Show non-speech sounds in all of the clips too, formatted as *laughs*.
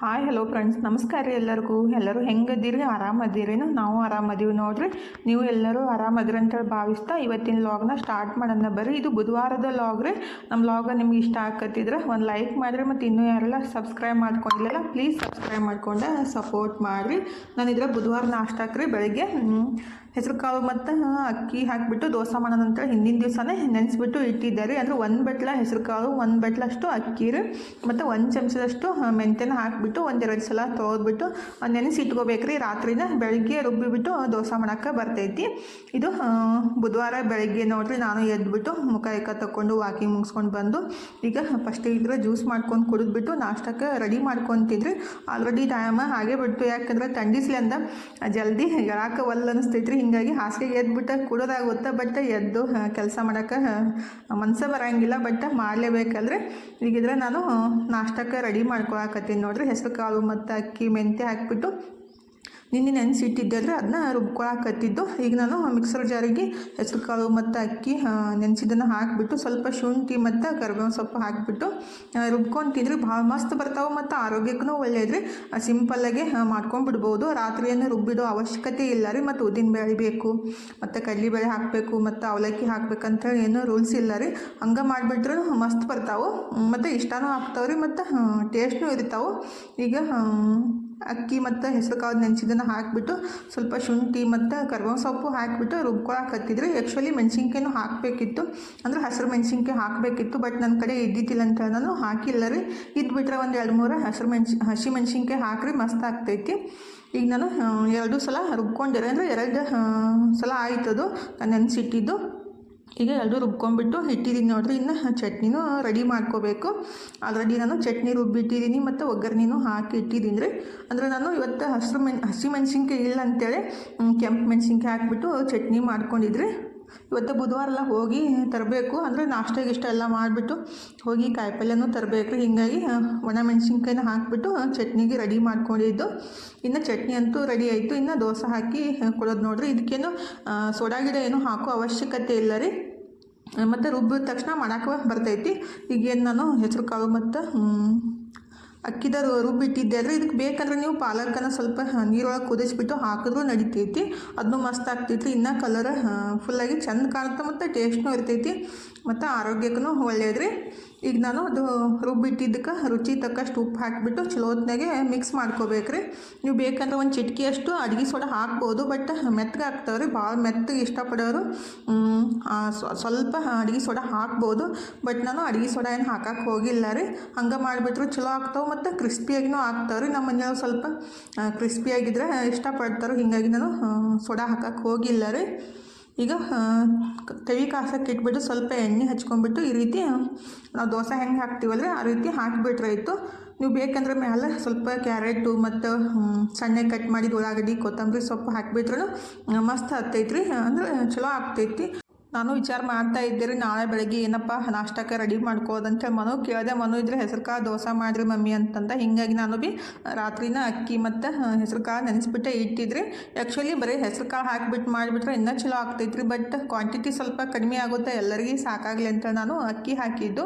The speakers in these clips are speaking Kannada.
ಹಾಯ್ ಹಲೋ ಫ್ರೆಂಡ್ಸ್ ನಮಸ್ಕಾರ ರೀ ಎಲ್ಲರಿಗೂ. ಎಲ್ಲರೂ ಹೆಂಗದ್ದೀರಿ ಆರಾಮದ್ದೀರೇನು ನಾವು ಆರಾಮದೀವಿ ನೋಡ್ರಿ. ನೀವು ಎಲ್ಲರೂ ಆರಾಮದಿರಿ ಅಂತೇಳಿ ಭಾವಿಸ್ತಾ ಇವತ್ತಿನ ಲಾಗ್ನ ಸ್ಟಾರ್ಟ್ ಮಾಡೋಣ ಬರ್ರಿ. ಇದು ಬುಧವಾರದ ಲಾಗ್ ರೀ. ನಮ್ಮ ಲಾಗ ನಿಮ್ಗೆ ಇಷ್ಟ ಆಕತ್ತಿದ್ರೆ ಒಂದು ಲೈಕ್ ಮಾಡಿರಿ ಮತ್ತು ಇನ್ನೂ ಯಾರೆಲ್ಲ ಸಬ್ಸ್ಕ್ರೈಬ್ ಮಾಡ್ಕೊಂಡಿಲ್ಲ ಪ್ಲೀಸ್ ಸಬ್ಸ್ಕ್ರೈಬ್ ಮಾಡ್ಕೊಂಡು ಸಪೋರ್ಟ್ ಮಾಡಿರಿ. ನಾನು ಇದ್ರೆ ಬುಧವಾರ ನಾಷ್ಟಾಕ್ರಿ ಬೆಳಗ್ಗೆ. ಹೆಸರು ಕಾಳು ಮತ್ತು ಅಕ್ಕಿ ಹಾಕಿಬಿಟ್ಟು ದೋಸೆ ಮಾಡೋಣ ಅಂತೇಳಿ ಹಿಂದಿನ ದಿವಸನೇ ನೆನೆಸ್ಬಿಟ್ಟು ಇಟ್ಟಿದ್ದಾರೆ. ಅಂದರೆ ಒಂದು ಬಟ್ಲ ಹೆಸರು ಕಾಳು, ಒಂದು ಬಟ್ಲಷ್ಟು ಅಕ್ಕಿ ರೀ ಮತ್ತು ಒಂದು ಚಮಚದಷ್ಟು ಮೆಂತ್ಯನ ಹಾಕಿಬಿಟ್ಟು ಒಂದೆರಡು ಸಲ ತೊಳೆದ್ಬಿಟ್ಟು ನೆನೆಸಿ ಇಟ್ಕೋಬೇಕು ರೀ ರಾತ್ರಿನ ಬೆಳಗ್ಗೆ ರುಬ್ಬಿಬಿಟ್ಟು ದೋಸೆ ಮಾಡೋಕ್ಕೆ ಬರ್ತೈತಿ. ಇದು ಬುಧವಾರ ಬೆಳಗ್ಗೆ ನೋಡ್ರಿ ನಾನು ಎದ್ದುಬಿಟ್ಟು ಮುಖ ಏಕ ತಗೊಂಡು ವಾಕಿಂಗ್ ಮುಗಿಸ್ಕೊಂಡು ಬಂದು ಈಗ ಫಸ್ಟ್ ಇದ್ರೆ ಜ್ಯೂಸ್ ಮಾಡ್ಕೊಂಡು ಕುಡಿದ್ಬಿಟ್ಟು ನಾಷ್ಟಕ್ಕೆ ರೆಡಿ ಮಾಡ್ಕೊತಿದ್ರಿ. ಆಲ್ರೆಡಿ ಟೈಮ್ ಹಾಗೆ ಬಿಟ್ಟು ಯಾಕಂದ್ರೆ ಥಂಡಿಸ್ಲಿಂದ ಜಲ್ದಿ ಹೇಳಕ್ಕೆ ಒಲ್ಲ ಅನಿಸ್ತೈತ್ರಿ. ಹಿಂಗಾಗಿ ಹಾಸಿಗೆಗೆ ಎದ್ಬಿಟ್ಟು ಕೂಡೋದಾಗುತ್ತೆ ಬಟ್ ಎದ್ದು ಕೆಲಸ ಮಾಡೋಕೆ ಮನಸ್ಸು ಬರೋಂಗಿಲ್ಲ ಬಟ್ ಮಾಡಲೇಬೇಕಲ್ರಿ ಈಗಿದ್ರೆ ನಾನು ನಾಷ್ಟಕ್ಕೆ ರೆಡಿ ಮಾಡ್ಕೊಳಕತ್ತೀನಿ. ನೋಡ್ರಿ ಹೆಸರು ಕಾಳು ಮತ್ತು ಅಕ್ಕಿ, ಮೆಂತ್ಯ ಹಾಕಿಬಿಟ್ಟು ನಿನ್ನೆ ನೆನೆಸಿಟ್ಟಿದ್ದರೆ ಅದನ್ನ ರುಬ್ಕೊಳಕತ್ತಿದ್ದು. ಈಗ ನಾನು ಮಿಕ್ಸರ್ ಜಾರಿಗೆ ಹೆಸರು ಕಾಳು ಮತ್ತು ಅಕ್ಕಿ ನೆನೆಸಿದ್ದನ್ನು ಹಾಕಿಬಿಟ್ಟು ಸ್ವಲ್ಪ ಶುಂಠಿ ಮತ್ತು ಕರಿಬೇವು ಸೊಪ್ಪು ಹಾಕಿಬಿಟ್ಟು ರುಬ್ಕೊಂಡು ತಿಂದರೆ ಭಾಳ ಮಸ್ತ್ ಬರ್ತಾವೆ ಮತ್ತು ಆರೋಗ್ಯಕ್ಕೂ ಒಳ್ಳೆಯದ್ರಿ ಸಿಂಪಲ್ಲಾಗಿ ಮಾಡ್ಕೊಂಡ್ಬಿಡ್ಬೋದು. ರಾತ್ರಿಯನ್ನು ರುಬ್ಬಿಡೋ ಅವಶ್ಯಕತೆ ಇಲ್ಲ ರೀ ಮತ್ತು ಉದ್ದಿನಬೇಳೆ ಬೇಕು, ಮತ್ತು ಕಡಲೆಬೇಳೆ ಹಾಕಬೇಕು, ಮತ್ತು ಅವಲಕ್ಕಿ ಹಾಕ್ಬೇಕಂತೇಳಿ ಏನೂ ರೂಲ್ಸ್ ಇಲ್ಲ ರೀ. ಹಂಗೆ ಮಾಡಿಬಿಟ್ರೂ ಮಸ್ತ್ ಬರ್ತಾವೆ. ಮತ್ತು ಇಷ್ಟನೂ ರೀ ಮತ್ತು ಟೇಸ್ಟ್ನೂ ಇರ್ತಾವೆ. ಈಗ ಅಕ್ಕಿ ಮತ್ತು ಹೆಸರುಕಾಳು ನೆನೆಸಿದ್ದನ್ನು ಹಾಕಿಬಿಟ್ಟು ಸ್ವಲ್ಪ ಶುಂಠಿ ಮತ್ತು ಕರ್ಬೇವು ಸೊಪ್ಪು ಹಾಕಿಬಿಟ್ಟು ರುಬ್ಕೊಳಕತ್ತಿದ್ರಿ. ಆ್ಯಕ್ಚುಲಿ ಮೆಣಸಿನ್ಕಾಯಿನೂ ಹಾಕಬೇಕಿತ್ತು. ಅಂದ್ರೆ ಹಸಿರು ಮೆಣಸಿನ್ಕಾಯಿ ಹಾಕಬೇಕಿತ್ತು ಬಟ್ ನನ್ನ ಕಡೆ ಇದ್ದಿದ್ದಿಲ್ಲ ಅಂತ ನಾನು ಹಾಕಿಲ್ಲ ರೀ. ಇದ್ಬಿಟ್ರೆ ಒಂದು ಎರಡು ಮೂರು ಹಸಿರು ಮೆಣಸಿ, ಹಸಿ ಮೆಣಸಿನ್ಕಾಯಿ ಹಾಕ್ರಿ, ಮಸ್ತ್ ಆಗ್ತೈತಿ. ಈಗ ನಾನು ಎರಡು ಸಲ ರುಬ್ಕೊಂಡಿರೋ. ಅಂದರೆ ಎರಡು ಸಲ ಆಯ್ತದು ನಾನು ನೆನೆಸಿಟ್ಟಿದ್ದು. ಈಗ ಎರಡು ರುಬ್ಕೊಂಡ್ಬಿಟ್ಟು ಇಟ್ಟಿದ್ದೀನಿ ನೋಡಿರಿ. ಇನ್ನು ಚಟ್ನಿನೂ ರೆಡಿ ಮಾಡ್ಕೋಬೇಕು. ಆಲ್ರೆಡಿ ನಾನು ಚಟ್ನಿ ರುಬ್ಬಿಟ್ಟಿದ್ದೀನಿ ಮತ್ತು ಒಗ್ಗರಣೆನೂ ಹಾಕಿ ಇಟ್ಟಿದ್ದೀನಿ ರೀ. ಅಂದರೆ ನಾನು ಇವತ್ತು ಹಸಿರು ಮೆಣ್, ಹಸಿ ಮೆಣಸಿನ್ಕಾಯಿ ಇಲ್ಲ ಅಂತೇಳಿ ಕೆಂಪು ಮೆಣಸಿನ್ಕಾಯಿ ಹಾಕ್ಬಿಟ್ಟು ಚಟ್ನಿ ಮಾಡ್ಕೊಂಡಿದ್ರಿ. ಇವತ್ತು ಬುಧವಾರ ಎಲ್ಲ ಹೋಗಿ ತರಬೇಕು. ಅಂದರೆ ನಾಷ್ಟ ಇಷ್ಟೆಲ್ಲ ಮಾಡಿಬಿಟ್ಟು ಹೋಗಿ ಕಾಯಿಪಲ್ಯನೂ ತರಬೇಕು ರೀ. ಹಿಂಗಾಗಿ ಒಣ ಮೆಣಸಿನ್ಕಾಯಿನ ಹಾಕಿಬಿಟ್ಟು ಚಟ್ನಿಗೆ ರೆಡಿ ಮಾಡ್ಕೊಂಡಿದ್ದು. ಇನ್ನು ಚಟ್ನಿ ಅಂತೂ ರೆಡಿ ಆಯಿತು. ಇನ್ನು ದೋಸೆ ಹಾಕಿ ಕೊಡೋದು ನೋಡ್ರಿ. ಇದಕ್ಕೇನು ಸೋಡಾ ಗಿಡ ಏನೂ ಹಾಕೋ ಅವಶ್ಯಕತೆ ಇಲ್ಲ ರೀ. ಮತ್ತು ರುಬ್ಬಿದ ತಕ್ಷಣ ಮಾಡಕ್ಕೆ ಬರ್ತೈತಿ. ಈಗೇನು ನಾನು ಹೆಸರು ಕಾಳು ಮತ್ತು ಅಕ್ಕಿದ ರುಬ್ಬಿಟ್ಟಿದ್ದೆ ಅಂದರೆ ಇದಕ್ಕೆ ಬೇಕಂದ್ರೆ ನೀವು ಪಾಲಕನ ಸ್ವಲ್ಪ ನೀರೊಳಗೆ ಕುದಿಸ್ಬಿಟ್ಟು ಹಾಕಿದ್ರೂ ನಡಿತೈತಿ. ಅದನ್ನು ಮಸ್ತ್ ಆಗ್ತೈತಿ ಇನ್ನೂ ಕಲರ್ ಫುಲ್ಲಾಗಿ ಚಂದ ಕಾಣುತ್ತೆ ಮತ್ತು ಟೇಸ್ಟ್ನೂ ಇರ್ತೈತಿ. ಮತ್ತು ಆರೋಗ್ಯಕ್ಕೂ ಒಳ್ಳೇದ್ರಿ. ಈಗ ನಾನು ಅದು ರುಬ್ಬಿಟ್ಟಿದ್ದಕ್ಕೆ ರುಚಿ ತಕ್ಕಷ್ಟು ಉಪ್ಪು ಹಾಕಿಬಿಟ್ಟು ಚಲೋ ಹೊತ್ನಾಗೆ ಮಿಕ್ಸ್ ಮಾಡ್ಕೋಬೇಕ್ರಿ. ನೀವು ಬೇಕಂದ್ರೆ ಒಂದು ಚಿಟಿಕೆ ಅಡುಗೆ ಸೋಡಾ ಹಾಕ್ಬೋದು, ಬಟ್ ಮೆತ್ತಗೆ ಹಾಕ್ತವ್ರಿ. ರೀ ಭಾಳ ಮೆತ್ತಗೆ ಇಷ್ಟಪಡೋರು ಸ್ವಲ್ಪ ಅಡುಗೆ ಸೋಡಾ ಹಾಕ್ಬೋದು, ಬಟ್ ನಾನು ಅಡುಗೆ ಸೋಡಾ ಏನು ಹಾಕಕ್ಕೆ ಹೋಗಿಲ್ಲ ರೀ ಹಂಗೆ ಮಾಡಿಬಿಟ್ರು ಚಲೋ ಆಗ್ತಾವೆ ಮತ್ತು ಕ್ರಿಸ್ಪಿಯಾಗಿನೂ ಹಾಕ್ತವ್ರಿ ರೀ ನಮ್ಮ ಮನೆಯವ್ರು ಸ್ವಲ್ಪ ಕ್ರಿಸ್ಪಿಯಾಗಿದ್ರೆ ಇಷ್ಟಪಡ್ತಾರೆ. ಹೀಗಾಗಿ ನಾನು ಸೋಡಾ ಹಾಕಕ್ಕೆ ಹೋಗಿಲ್ಲ ರೀ ಈಗ ಕ- ಕಾಸಕ್ಕೆ ಇಟ್ಬಿಟ್ಟು ಸ್ವಲ್ಪ ಎಣ್ಣೆ ಹಚ್ಕೊಂಡ್ಬಿಟ್ಟು ಈ ರೀತಿ ನಾವು ದೋಸೆ ಹೆಂಗೆ ಹಾಕ್ತೀವಲ್ರಿ, ಆ ರೀತಿ ಹಾಕಿಬಿಟ್ರಾಯ್ತು ನೀವು ಬೇಕಂದ್ರೆ ಮೇಲೆ ಸ್ವಲ್ಪ ಕ್ಯಾರೆಟು ಮತ್ತು ಸಣ್ಣ ಕಟ್ ಮಾಡಿದ ಉಳ್ಳಾಗಡ್ಡಿ, ಕೊತ್ತಂಬರಿ ಸೊಪ್ಪು ಹಾಕಿಬಿಟ್ರೂ ಮಸ್ತ್ ಹತ್ತೈತ್ರಿ ಅಂದ್ರೆ ಚಲೋ ಆಗ್ತೈತಿ. ನಾನು ವಿಚಾರ ಮಾಡ್ತಾ ಇದ್ದೆ ರೀ ನಾಳೆ ಬೆಳಗ್ಗೆ ಏನಪ್ಪ, ನಾಷ್ಟಕ್ಕೆ ರೆಡಿ ಮಾಡ್ಕೋದಂತೇಳಿ ಮನು ಕೇಳಿದೆ. ಮನು ಇದ್ರೆ ಹೆಸರು ಕಾಳು ದೋಸೆ ಮಾಡಿರಿ ಮಮ್ಮಿ ಅಂತಂದ. ಹಿಂಗಾಗಿ ನಾನು ಬಿ ರಾತ್ರಿನ ಅಕ್ಕಿ ಮತ್ತು ಹೆಸರು ಕಾಳು ನೆನೆಸ್ಬಿಟ್ಟೆ ಇಟ್ಟಿದ್ರಿ. ಆ್ಯಕ್ಚುಲಿ ಬರೀ ಹೆಸರು ಕಾಳು ಹಾಕಿಬಿಟ್ಟು ಮಾಡಿಬಿಟ್ರೆ ಇನ್ನೂ ಚಲೋ ಆಗ್ತೈತ್ರಿ ಬಟ್ ಕ್ವಾಂಟಿಟಿ ಸ್ವಲ್ಪ ಕಡಿಮೆ ಆಗುತ್ತೆ. ಎಲ್ಲರಿಗೂ ಸಾಕಾಗಲಿ ಅಂತ ನಾನು ಅಕ್ಕಿ ಹಾಕಿದ್ದು.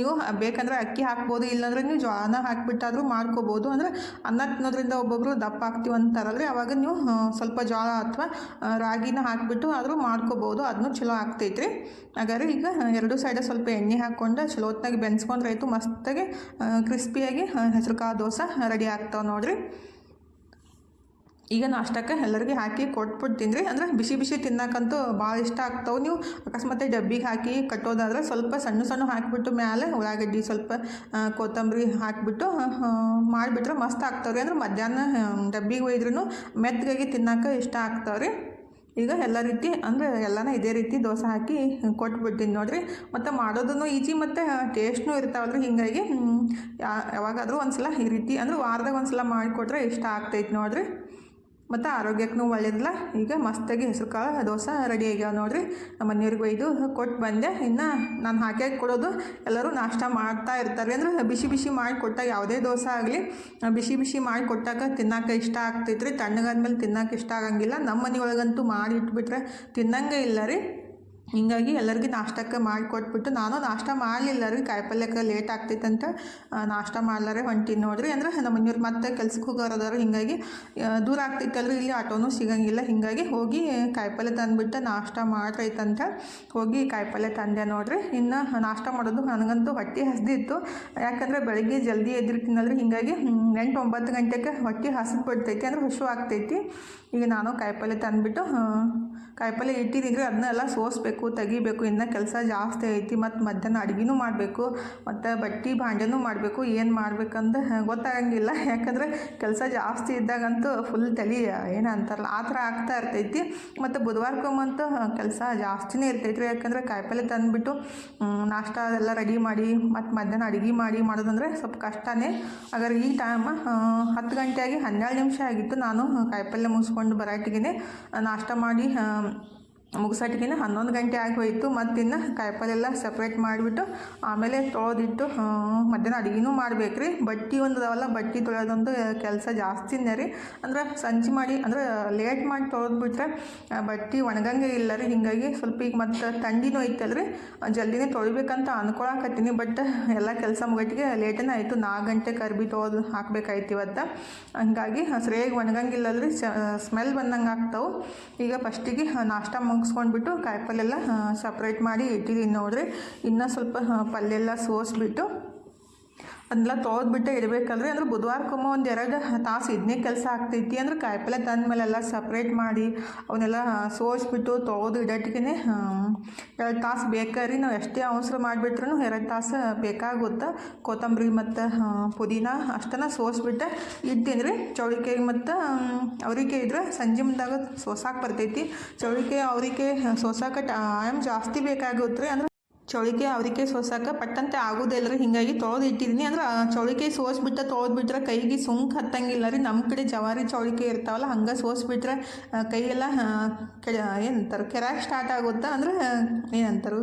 ನೀವು ಬೇಕಂದ್ರೆ ಅಕ್ಕಿ ಹಾಕ್ಬೋದು, ಇಲ್ಲಾಂದ್ರೆ ನೀವು ಜ್ವಾನ ಹಾಕಿಬಿಟ್ಟಾದರೂ ಮಾಡ್ಕೋಬೋದು. ಅಂದರೆ ಅನ್ನ ತಿನ್ನೋದ್ರಿಂದ ಒಬ್ಬೊಬ್ಬರು ದಪ್ಪ ಆಗ್ತೀವಿ ಅಂತಾರಲ್ರಿ. ಅವಾಗ ನೀವು ಸ್ವಲ್ಪ ಜೋಳ ಅಥವಾ ರಾಗಿನ ಹಾಕಿಬಿಟ್ಟು ಆದರೂ ಮಾಡ್ಕೋಬೋದು. ಅದನ್ನು ಚಲೋ ಆಗ್ತೈತ್ರಿ. ಹಾಗಾದ್ರೆ ಈಗ ಎರಡು ಸೈಡ ಸ್ವಲ್ಪ ಎಣ್ಣೆ ಹಾಕ್ಕೊಂಡು ಚಲೋತ್ನಾಗಿ ಬೆನ್ಸ್ಕೊಂಡ್ರೆ ಆಯಿತು, ಮಸ್ತಾಗಿ ಕ್ರಿಸ್ಪಿಯಾಗಿ ಹೆಸರು ಕಾಳು ದೋಸೆ ರೆಡಿ ಆಗ್ತಾವೆ ನೋಡ್ರಿ. ಈಗ ನಾಷ್ಟಕ್ಕೆ ಎಲ್ಲರಿಗೆ ಹಾಕಿ ಕೊಟ್ಬಿಡ್ತೀನಿ ರೀ ಅಂದ್ರೆ ಬಿಸಿ ಬಿಸಿ ತಿನ್ನಕ್ಕಂತೂ ಭಾಳ ಇಷ್ಟ ಆಗ್ತಾವೆ ನೀವು. ಅಕಸ್ಮಾತ್ ಡಬ್ಬಿಗೆ ಹಾಕಿ ಕಟ್ಟೋದಾದ್ರೆ ಸ್ವಲ್ಪ ಸಣ್ಣ ಸಣ್ಣ ಹಾಕಿಬಿಟ್ಟು ಮ್ಯಾಲೆ ಉಳ್ಳಾಗಡ್ಡಿ ಸ್ವಲ್ಪ ಕೊತ್ತಂಬರಿ ಹಾಕಿಬಿಟ್ಟು ಮಾಡಿಬಿಟ್ರೆ ಮಸ್ತ್ ಆಗ್ತಾವ್ರಿ. ಅಂದ್ರೆ ಮಧ್ಯಾಹ್ನ ಡಬ್ಬಿಗೆ ಒಯ್ದ್ರೂ ಮೆತ್ತಗಾಗಿ ತಿನ್ನಕ್ಕೆ ಇಷ್ಟ ಆಗ್ತಾವ್ರಿ. ಈಗ ಎಲ್ಲ ರೀತಿ, ಅಂದರೆ ಎಲ್ಲನ ಇದೇ ರೀತಿ ದೋಸೆ ಹಾಕಿ ಕೊಟ್ಬಿಡ್ತೀನಿ ನೋಡಿರಿ. ಮತ್ತು ಮಾಡೋದನ್ನು ಈಜಿ ಮತ್ತು ಟೇಸ್ಟ್ನೂ ಇರ್ತಾವಲ್ರಿ. ರೀ ಹೀಗಾಗಿ ಯಾವಾಗಾದರೂ ಯಾವಾಗಾದರೂ ಒಂದ್ಸಲ ಈ ರೀತಿ, ಅಂದ್ರೆ ವಾರದಾಗ ಒಂದು ಸಲ ಮಾಡಿಕೊಟ್ರೆ ಇಷ್ಟ ಆಗ್ತೈತೆ ನೋಡ್ರಿ. ಮತ್ತು ಆರೋಗ್ಯಕ್ಕೂ ಒಳ್ಳೇದಿಲ್ಲ ಈಗ ಮಸ್ತಾಗಿ ಹೆಸರು ಕಾಳು, ದೋಸೆ ರೆಡಿ ಆಗ್ಯಾವ ನೋಡಿರಿ. ನಮ್ಮ ಮನೆಯವ್ರಿಗೆ ಒಯ್ದು ಕೊಟ್ಟು ಬಂದೆ. ಇನ್ನು ನಾನು ಹಾಕಿ ಕೊಡೋದು. ಎಲ್ಲರೂ ನಾಷ್ಟ ಮಾಡ್ತಾ ಇರ್ತಾರೆ. ಅಂದ್ರೆ ಬಿಸಿ ಬಿಸಿ ಮಾಡಿ ಕೊಟ್ಟಾಗ ಯಾವುದೇ ದೋಸೆ ಆಗಲಿ, ಬಿಸಿ ಬಿಸಿ ಮಾಡಿ ಕೊಟ್ಟಾಗ ತಿನ್ನಕ್ಕೆ ಇಷ್ಟ ಆಗ್ತೈತ್ರಿ. ತಣ್ಣಗಾದ್ಮೇಲೆ ತಿನ್ನಕ್ಕೆ ಇಷ್ಟ ಆಗಂಗಿಲ್ಲ. ನಮ್ಮ ಮನೆಯೊಳಗಂತೂ ಮಾಡಿ ಇಟ್ಬಿಟ್ರೆ ತಿನ್ನಂಗೆ ಇಲ್ಲ ರೀ. ಹಿಂಗಾಗಿ ಎಲ್ಲರಿಗೂ ನಾಷ್ಟಕ್ಕೆ ಮಾಡಿಕೊಟ್ಬಿಟ್ಟು ನಾನು ನಾಷ್ಟ ಮಾಡಲಿಲ್ಲ ರೀ ಕಾಯಿಪಲ್ಯಕ್ಕೆ ಲೇಟ್ ಆಗ್ತೈತಂತ ನಾಷ್ಟ ಮಾಡ್ಲಾರೆ ಹೊಂಟಿ ನೋಡ್ರಿ. ಅಂದ್ರೆ ನಮ್ಮ ಮನೆಯವ್ರು ಮತ್ತೆ ಕೆಲ್ಸಕ್ಕೆ ಹೋಗೋರದಾರು. ಹೀಗಾಗಿ ದೂರ ಆಗ್ತೈತಲ್ರಿ ಇಲ್ಲಿ ಆಟೋನೂ ಸಿಗಂಗಿಲ್ಲ. ಹಿಂಗಾಗಿ ಹೋಗಿ ಕಾಯಿಪಲ್ಯ ತಂದ್ಬಿಟ್ಟು ನಾಷ್ಟ ಮಾಡ್ರೈತಂತ ಹೋಗಿ ಕಾಯಿಪಲ್ಯ ತಂದೆ ನೋಡ್ರಿ. ಇನ್ನು ನಾಷ್ಟ ಮಾಡೋದು ನನಗಂತೂ ಹೊಟ್ಟೆ ಹಸ್ದಿತ್ತು ಯಾಕಂದರೆ ಬೆಳಗ್ಗೆ ಜಲ್ದಿ ಎದ್ದಿರ್ತೀನಲ್ರಿ. ಹಿಂಗಾಗಿ ಎಂಟು ಒಂಬತ್ತು ಗಂಟೆಗೆ ಹೊಟ್ಟೆ ಹಸಿದು ಬಿಡ್ತೈತಿ ಅಂದ್ರೆ ಹುಷು ಆಗ್ತೈತಿ. ಈಗ ನಾನು ಕಾಯಿಪಲ್ಯ ತಂದುಬಿಟ್ಟು ಕಾಯಿಪಲ್ಯ ಇಟ್ಟಿದ್ದೀನಿ ಅದನ್ನೆಲ್ಲ ಸೋಸಬೇಕು. ತೆಗಿಬೇಕು ಇನ್ನು ಕೆಲಸ ಜಾಸ್ತಿ ಐತಿ, ಮತ್ತು ಮಧ್ಯಾಹ್ನ ಅಡುಗೆನೂ ಮಾಡಬೇಕು, ಮತ್ತು ಬಟ್ಟೆ ಭಾಂಡೆನೂ ಮಾಡಬೇಕು, ಏನು ಮಾಡ್ಬೇಕಂತ ಗೊತ್ತಾಗಂಗಿಲ್ಲ. *laughs* ಯಾಕಂದರೆ ಕೆಲಸ ಜಾಸ್ತಿ ಇದ್ದಾಗಂತೂ ಫುಲ್ ತಲೆ ಏನು ಅಂತಾರಲ್ಲ, ಆ ಥರ ಆಗ್ತಾ ಇರ್ತೈತಿ. ಮತ್ತು ಬುಧವಾರಕ್ಕೊಮ್ಮಂತೂ ಕೆಲಸ ಜಾಸ್ತಿನೇ ಇರ್ತೈತಿ ಯಾಕಂದರೆ ಕಾಯಿಪಲ್ಲೆ ತಂದುಬಿಟ್ಟು ನಾಷ್ಟ ಅದೆಲ್ಲ ರೆಡಿ ಮಾಡಿ, ಮತ್ತು ಮಧ್ಯಾಹ್ನ ಅಡುಗೆ ಮಾಡಿ ಮಾಡೋದಂದ್ರೆ ಸ್ವಲ್ಪ ಕಷ್ಟನೇ. ಹಾಗಾದ್ರೆ ಈ ಟೈಮ್ ಹತ್ತು ಗಂಟೆಯಾಗಿ ಹನ್ನೆರಡು ನಿಮಿಷ ಆಗಿತ್ತು ನಾನು ಕಾಯಿಪಲ್ಲೆ ಮುಗಿಸ್ಕೊಂಡು ಬರಾಟಿಗೆ ನಾಷ್ಟ ಮಾಡಿ ಆ, ಮುಗಿಸೋಟಿಗೆ ಹನ್ನೊಂದು ಗಂಟೆ ಆಗೋಯಿತು ಮತ್ತು ಇನ್ನು ಕಾಯಿಪಲ್ಲೆಲ್ಲ ಸಪ್ರೇಟ್ ಮಾಡಿಬಿಟ್ಟು ಆಮೇಲೆ ತೊಳೆದಿಟ್ಟು ಮಧ್ಯಾಹ್ನ ಅಡುಗೆನೂ ಮಾಡ್ಬೇಕು ರೀ ಬಟ್ಟೆ ಒಂದು ಅದಾವಲ್ಲ ಬಟ್ಟೆ ತೊಳೆಯೋದೊಂದು ಕೆಲಸ ಜಾಸ್ತಿನೇ ರೀ. ಅಂದ್ರೆ ಸಂಜೆ ಮಾಡಿ ಅಂದ್ರೆ ಲೇಟ್ ಮಾಡಿ ತೊಳೆದ್ಬಿಟ್ರೆ ಬಟ್ಟೆ ಒಣಗಂಗೆ ಇಲ್ಲ ರೀ. ಹಿಂಗಾಗಿ ಸ್ವಲ್ಪ ಈಗ ಮತ್ತು ಥಂಡಿನೂ ಐತಲ್ಲ ರೀ. ಜಲ್ದಿನೇ ತೊಳಿಬೇಕಂತ ಅನ್ಕೊಳಕತ್ತೀನಿ. ಬಟ್ ಎಲ್ಲ ಕೆಲಸ ಮುಗಟ್ಟಿಗೆ ಲೇಟನೇ ಆಯಿತು. ನಾಲ್ಕು ಗಂಟೆ ಕರ್ಬಿ ತೊಳೆದು ಹಾಕ್ಬೇಕಾಯ್ತು ಇವತ್ತು. ಹಂಗಾಗಿ ಸರಿಯಾಗಿ ರೀ ಸ್ಮೆಲ್ ಬಂದಂಗೆ ಆಗ್ತಾವೆ. ಈಗ ಫಸ್ಟಿಗೆ ನಾಷ್ಟ ಮುಗಿಸ್ಕೊಂಡ್ಬಿಟ್ಟು ಕಾಯಿಪಲ್ಲೆಲ್ಲ ಸಪ್ರೇಟ್ ಮಾಡಿ ಇಟ್ಟಿದ್ದೀನಿ ನೋಡ್ರಿ. ಇನ್ನೂ ಸ್ವಲ್ಪ ಪಲ್ಯ ಎಲ್ಲ ಸೋಸ್ಬಿಟ್ಟು ಅದನ್ನೆಲ್ಲ ತೊಳೆದ್ಬಿಟ್ಟೆ ಇಡಬೇಕಲ್ರಿ ಅಂದ್ರೆ ಬುಧವಾರಕ್ಕೊಮ್ಮೆ ಒಂದು ಎರಡು ತಾಸು ಇದನ್ನೇ ಕೆಲಸ ಆಗ್ತೈತಿ. ಅಂದ್ರೆ ಕಾಯಿಪಲ್ಲೆ ತಂದ ಎಲ್ಲ ಸಪ್ರೇಟ್ ಮಾಡಿ ಅವನ್ನೆಲ್ಲ ಸೋಸ್ಬಿಟ್ಟು ತೊಳೆದು ಇಡೋಟಿಗೆ ಎರಡು ತಾಸು ಬೇಕಾರಿ. ನಾವು ಎಷ್ಟೇ ಅವಸರ ಮಾಡಿಬಿಟ್ರೂ ಎರಡು ತಾಸು ಬೇಕಾಗುತ್ತೆ. ಕೊತ್ತಂಬರಿ ಮತ್ತು ಪುದೀನ ಅಷ್ಟನ್ನ ಸೋಸ್ಬಿಟ್ಟೆ ಇಡ್ತೀನಿ ರೀ ಚೌಳಿಕಾಯಿ ಮತ್ತು ಅವ್ರಿಕಾಯಿ ಇದ್ರೆ ಸಂಜೆ ಮುಂದಾಗ ಸೋಸಾಕೆ ಬರ್ತೈತಿ. ಚೌಳಿಕಾಯಿ ಅವ್ರಿಕಾಯಿ ಸೋಸಾಕ ಟೈಮ್ ಜಾಸ್ತಿ ಬೇಕಾಗುತ್ತೆ ರೀ ಅಂದ್ರೆ ಚೌಳಿಕಾಯಿ ಅವ್ರಿಕಾಯಿ ಸೋಸಾಕ ಪಟ್ಟಂತೆ ಆಗೋದಿಲ್ಲ ರೀ ಹಿಂಗಾಗಿ ತೊಳೆದು ಇಟ್ಟಿದ್ದೀನಿ ಅಂದ್ರೆ ಚೌಳಿಕೆ ಸೋಸ್ಬಿಟ್ಟು ತೊಳೆದು ತೊಳೆದ್ಬಿಟ್ರೆ ಕೈಗೆ ಸುಂಕ್ ಹತ್ತಂಗಿಲ್ಲ ರೀ. ನಮ್ಮ ಕಡೆ ಜವಾರಿ ಚೌಳಿಕೆ ಇರ್ತಾವಲ್ಲ, ಹಂಗೆ ಸೋಸ್ಬಿಟ್ರೆ ಕೈಯೆಲ್ಲ ಏನಂತಾರೆ ಕೆರಾಕ್ ಸ್ಟಾರ್ಟ್ ಆಗುತ್ತೆ? ಅಂದ್ರೆ ಏನಂತಾರೆ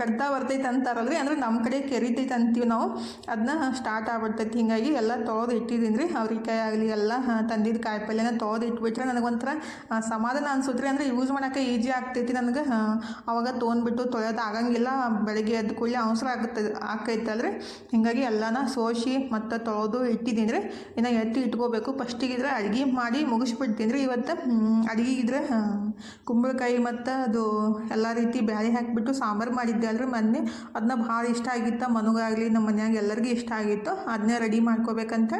ಕಡ್ತಾ ಬರ್ತೈತೆ ಅಂತಾರಲ್ರಿ. ಅಂದ್ರೆ ನಮ್ಮ ಕಡೆ ಕೆರಿತೈತೆ ಅಂತೀವಿ ನಾವು. ಅದನ್ನ ಸ್ಟಾರ್ಟ್ ಆಗ್ಬಿಡ್ತೈತಿ. ಹಿಂಗಾಗಿ ಎಲ್ಲ ತೊಳೆದು ಇಟ್ಟಿದ್ದೀನಿ ರೀ. ಅವ್ರಿಕಾಯಿ ಆಗಲಿ, ಎಲ್ಲ ತಂದಿದ್ದು ಕಾಯಿಪಲ್ಯನ ತೊಳೆದು ಇಟ್ಬಿಟ್ರೆ ನನಗೊಂಥರ ಸಮಾಧಾನ ಅನ್ಸುತ್ತೆ ರೀ. ಅಂದ್ರೆ ಯೂಸ್ ಮಾಡೋಕೆ ಈಜಿ ಆಗ್ತೈತಿ ನನಗೆ. ಅವಾಗ ತೊಗೊಂಡ್ಬಿಟ್ಟು ತೊಳೆಯೋದು ಆಗಂಗಿಲ್ಲ. ಬೆಳಗ್ಗೆ ಎದ್ದು ಕೂಡಲೇ ಅವಸರ ಆಗುತ್ತೆ ಆಕೈತಲ್ರಿ ಹಿಂಗಾಗಿ ಎಲ್ಲನ ಸೋಸಿ ಮತ್ತು ತೊಳೆದು ಇಟ್ಟಿದ್ದೀನಿ ಇನ್ನು ಎತ್ತಿ ಇಟ್ಕೋಬೇಕು. ಫಸ್ಟಿಗಿದ್ರೆ ಅಡುಗೆ ಮಾಡಿ ಮುಗಿಸ್ಬಿಡ್ತೀನಿ ರೀ ಇವತ್ತು ಅಡುಗೆ ಇದ್ರೆ ಕುಂಬಳಕಾಯಿ ಮತ್ತು ಅದು ಎಲ್ಲ ರೀತಿ ಬ್ಯಾಳಿ ಹಾಕಿಬಿಟ್ಟು ಸಾಂಬಾರು ಮಾಡಿದ್ದೆ ಅಲ್ರಿ ಮೊನ್ನೆ ಅದನ್ನ ಭಾಳ ಇಷ್ಟ ಆಗಿತ್ತು. ಮನಗಾಗಲಿ ನಮ್ಮ ಮನ್ಯಾಗ ಎಲ್ಲರಿಗೂ ಇಷ್ಟ ಆಗಿತ್ತು. ಅದನ್ನೇ ರೆಡಿ ಮಾಡ್ಕೋಬೇಕಂತ